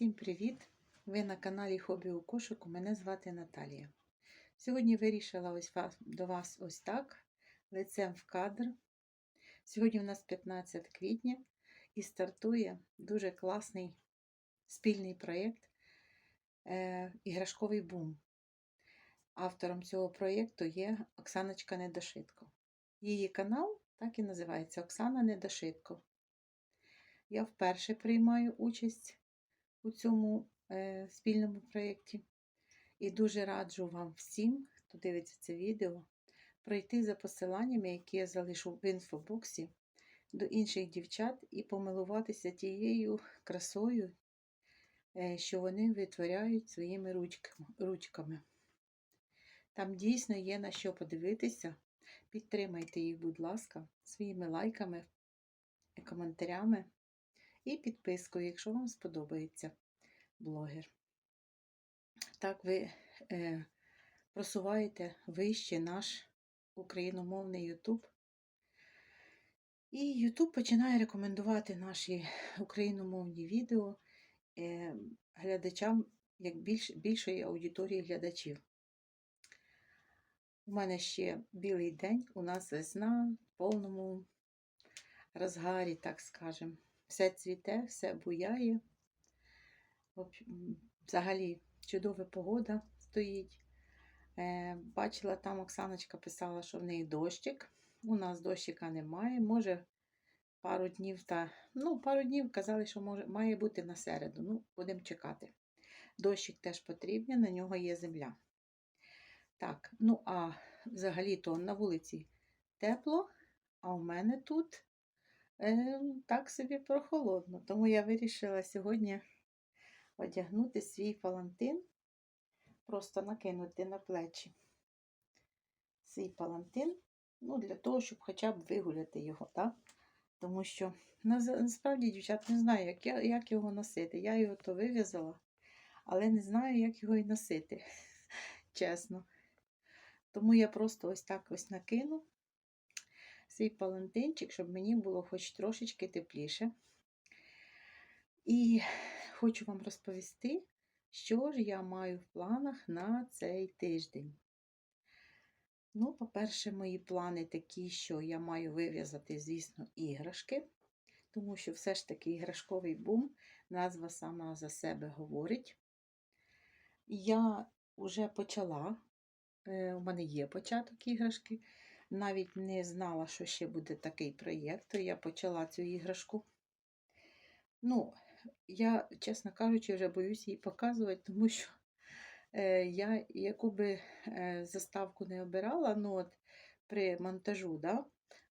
Всім привіт! Ви на каналі Хобі у кошику. Мене звати Наталія. Сьогодні вирішила ось до вас ось так, лицем в кадр. Сьогодні у нас 15 квітня і стартує дуже класний спільний проєкт е, Іграшковий бум. Автором цього проєкту є Оксаночка Недошитко. Її канал так і називається Оксана Недошитко. Я вперше приймаю участь у цьому е, спільному проєкті. І дуже раджу вам всім, хто дивиться це відео, пройти за посиланнями, які я залишу в інфобоксі, до інших дівчат і помилуватися тією красою, е, що вони витворяють своїми ручками. Там дійсно є на що подивитися. Підтримайте їх, будь ласка, своїми лайками, коментарями і підпискою, якщо вам сподобається блогер. Так ви е, просуваєте вище наш україномовний YouTube. І YouTube починає рекомендувати наші україномовні відео е, глядачам як більш, більшої аудиторії глядачів. У мене ще білий день, у нас весна в повному розгарі, так скажемо. Все цвіте, все буяє. Взагалі чудова погода стоїть. Е, Бачила, там Оксаночка писала, що в неї дощик. У нас дощика немає. Може, пару днів та. Ну, пару днів казали, що може, має бути на середу. Ну, будемо чекати. Дощик теж потрібен, на нього є земля. Так, ну а взагалі-то на вулиці тепло, а у мене тут так собі прохолодно. Тому я вирішила сьогодні одягнути свій палантин, просто накинути на плечі свій палантин, ну, для того, щоб хоча б вигуляти його, так? Тому що насправді, дівчат, не знаю, як як його носити. Я його то вив'язала, але не знаю, як його і носити, чесно. Тому я просто ось так ось накину свій палантинчик, щоб мені було хоч трошечки тепліше. І хочу вам розповісти, що ж я маю в планах на цей тиждень. Ну, по-перше, мої плани такі, що я маю вив'язати, звісно, іграшки, тому що все ж таки іграшковий бум, назва сама за себе говорить. Я вже почала, е, у мене є початок іграшки, навіть не знала, що ще буде такий проєкт, то я почала цю іграшку. Ну, я, чесно кажучи, вже боюсь її показувати, тому що е, я яку би е, заставку не обирала, ну от при монтажу, да,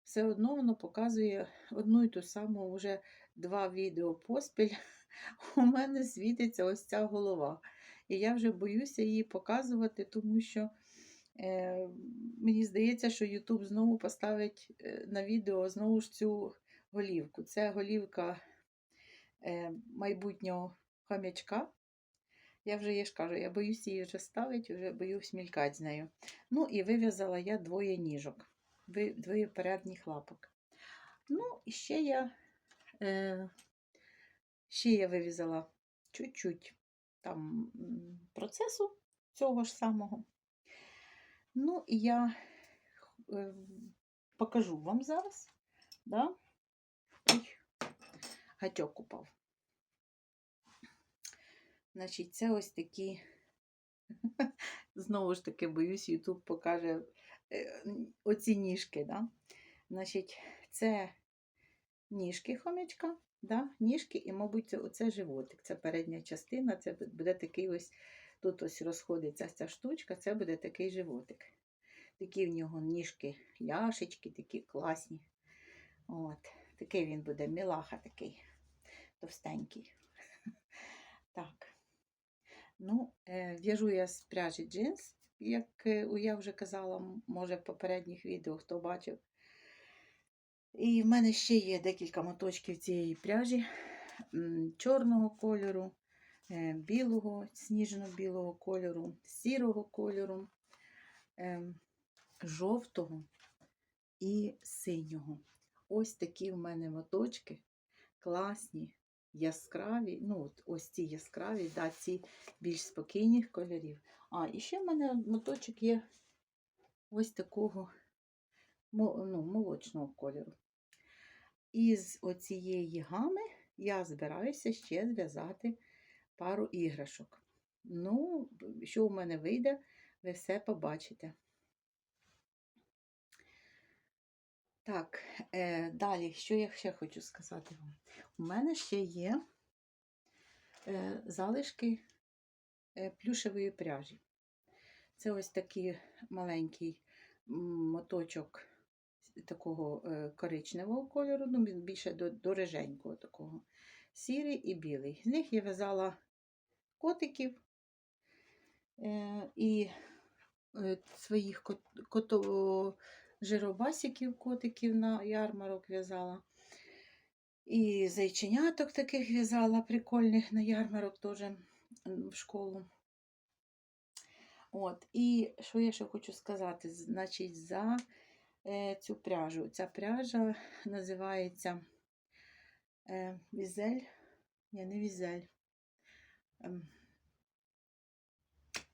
все одно воно показує одну і ту саму вже два відео поспіль. У мене світиться ось ця голова. І я вже боюся її показувати, тому що мені здається, що YouTube знову поставить е, на відео знову ж цю голівку. Це голівка е, майбутнього хомячка. Я вже їй ж кажу, я боюсь її вже ставити, вже боюсь мількати з нею. Ну, і вив'язала я двоє ніжок, двоє передніх лапок. Ну, і ще я е, ще я вив'язала чуть-чуть там процесу цього ж самого. Ну, і я е, покажу вам зараз. Да? Гачок упав. Значить, це ось такі, знову ж таки, боюсь, YouTube покаже е, оці ніжки. Да? Значить, це ніжки хомячка, да? ніжки, і, мабуть, оце животик. Це передня частина, це буде такий ось, тут ось розходиться ця штучка, це буде такий животик. Такі в нього ніжки, ляшечки, такі класні. От, Такий він буде мілаха такий, товстенький. Так. Ну, е, В'яжу я з пряжі джинс, як е, я вже казала, може в попередніх відео хто бачив. І в мене ще є декілька моточків цієї пряжі чорного кольору, білого, сніжно-білого кольору, сірого кольору, жовтого і синього. Ось такі в мене моточки класні, яскраві, ну, от ось ці яскраві, да, ці більш спокійних кольорів. А, і ще в мене моточок є ось такого ну, молочного кольору. Із оцієї гами я збираюся ще зв'язати пару іграшок. Ну, що в мене вийде, ви все побачите. Так, е, далі, що я ще хочу сказати вам? У мене ще є е, залишки е, плюшевої пряжі. Це ось такий маленький моточок такого е, коричневого кольору, ну, він більше до, до риженького такого. Сірий і білий. З них я в'язала котиків е, і е, своїх кот, кото, жиробасиків, котиків на ярмарок в'язала. І зайченяток таких в'язала, прикольних на ярмарок теж в школу. От, і що я ще хочу сказати? Значить, за е, цю пряжу. Ця пряжа називається е, візель. Ні, не візель. Ем,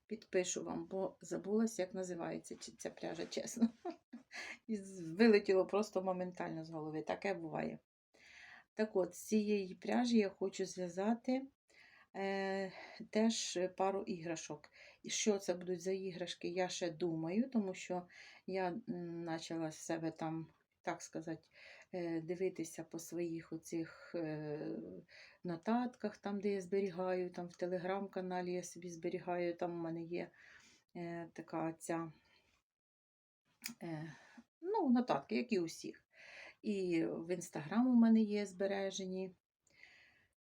підпишу вам, бо забулась, як називається ця пряжа, чесно. І вилетіло просто моментально з голови. Таке буває. Так от, з цієї пряжі я хочу зв'язати е, теж пару іграшок. І що це будуть за іграшки, я ще думаю, тому що я почала з себе там, так сказати, е, дивитися по своїх оцих е, нотатках, там, де я зберігаю, там в телеграм-каналі я собі зберігаю, там у мене є е, така ця ну, нотатки, як і у всіх. І в інстаграм у мене є збережені.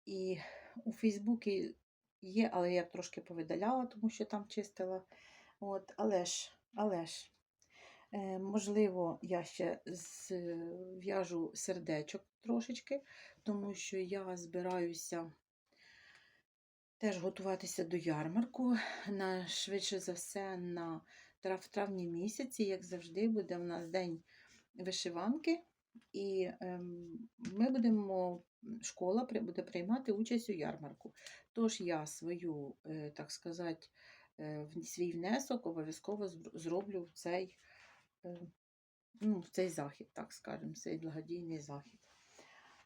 І у Фейсбуці є, але я трошки повидаляла, тому що там чистила. От, але ж, але ж, можливо, я ще зв'яжу сердечок трошечки, тому що я збираюся теж готуватися до ярмарку. На, швидше за все, на в травні місяці, як завжди, буде у нас день вишиванки. І ем, ми будемо, школа буде приймати участь у ярмарку. Тож я свою, е, так сказати, е, свій внесок обов'язково зроблю в цей, е, ну, в цей захід, так скажемо, цей благодійний захід.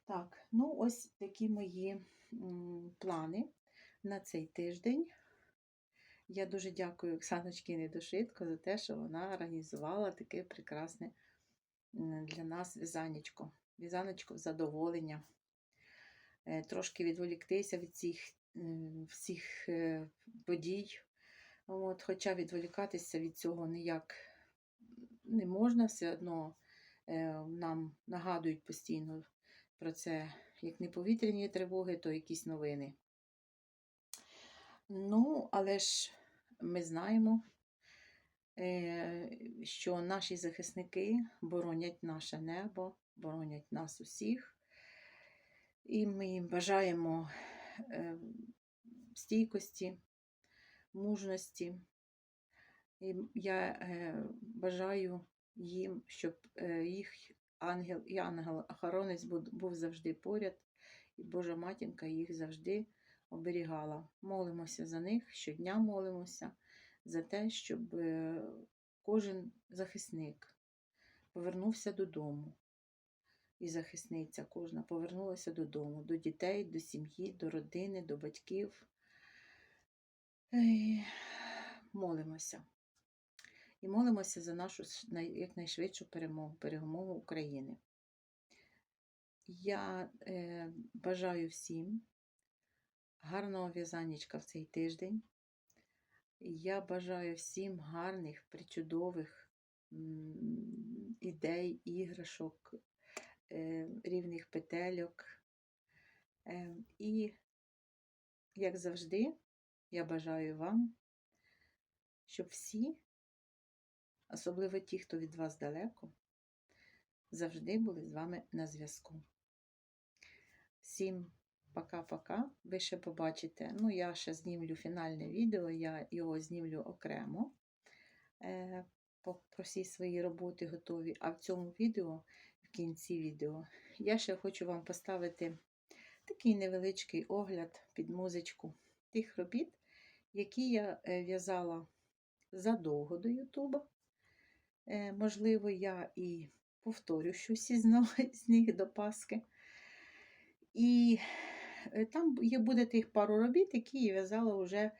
Так, ну ось такі мої плани на цей тиждень. Я дуже дякую Оксаночці Недошитко за те, що вона організувала таке прекрасне для нас в'язанечко. В'язанечко в задоволення. Е, Трошки відволіктися від цих всіх е, подій. От, хоча відволікатися від цього ніяк не можна, все одно е, нам нагадують постійно про це, як не повітряні тривоги, то якісь новини. Ну, але ж ми знаємо, е, що наші захисники боронять наше небо, боронять нас усіх. І ми їм бажаємо е, стійкості, мужності. І я е, бажаю їм, щоб е, їх ангел і ангел-охоронець був, завжди поряд, і Божа матінка їх завжди оберігала. Молимося за них, щодня молимося за те, щоб е, кожен захисник повернувся додому. І захисниця кожна повернулася додому, до дітей, до сім'ї, до родини, до батьків. Молимося. І молимося за нашу якнайшвидшу перемогу, перемогу України. Я е, бажаю всім гарного в'язанечка в цей тиждень. Я бажаю всім гарних, причудових ідей, іграшок, е, рівних петельок. Е, І, як завжди, я бажаю вам, щоб всі, особливо ті, хто від вас далеко, завжди були з вами на зв'язку. Всім пока-пока. Ви ще побачите. Ну, я ще знімлю фінальне відео, я його знімлю окремо. Е, про всі свої роботи готові. А в цьому відео, в кінці відео, я ще хочу вам поставити такий невеличкий огляд під музичку тих робіт, які я е, в'язала задовго до Ютуба. Е, Можливо, я і повторю щось із них до Паски. І е, там є буде тих пару робіт, які я в'язала вже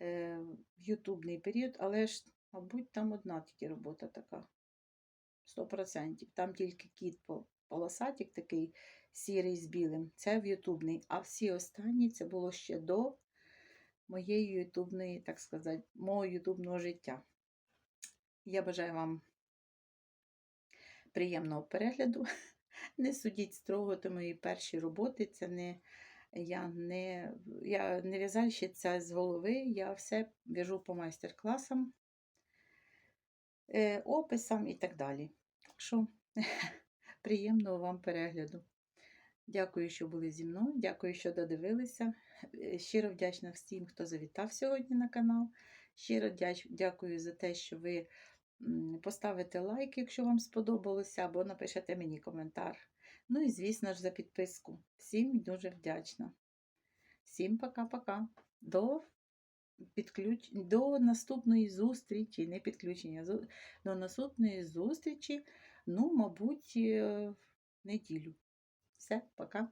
е, в ютубний період, але ж, мабуть, там одна тільки робота така. 100%. Там тільки кіт полосатик такий сірий з білим. Це в ютубний. А всі останні це було ще до моєї ютубної, так сказати, мого ютубного життя. Я бажаю вам приємного перегляду. Не судіть строго до моєї перші роботи. Це не я не, я не в'язальщиця з голови, я все в'яжу по майстер-класам, е, описам і так далі. Так що приємного вам перегляду. Дякую, що були зі мною. Дякую, що додивилися. Е, Щиро вдячна всім, хто завітав сьогодні на канал. Щиро дякую за те, що ви поставите лайк, якщо вам сподобалося, або напишете мені коментар. Ну і, звісно ж, за підписку. Всім дуже вдячна. Всім пока-пока. До, підключ... До наступної зустрічі, не підключення, до наступної зустрічі, ну, мабуть, е, в неділю. Все, пока.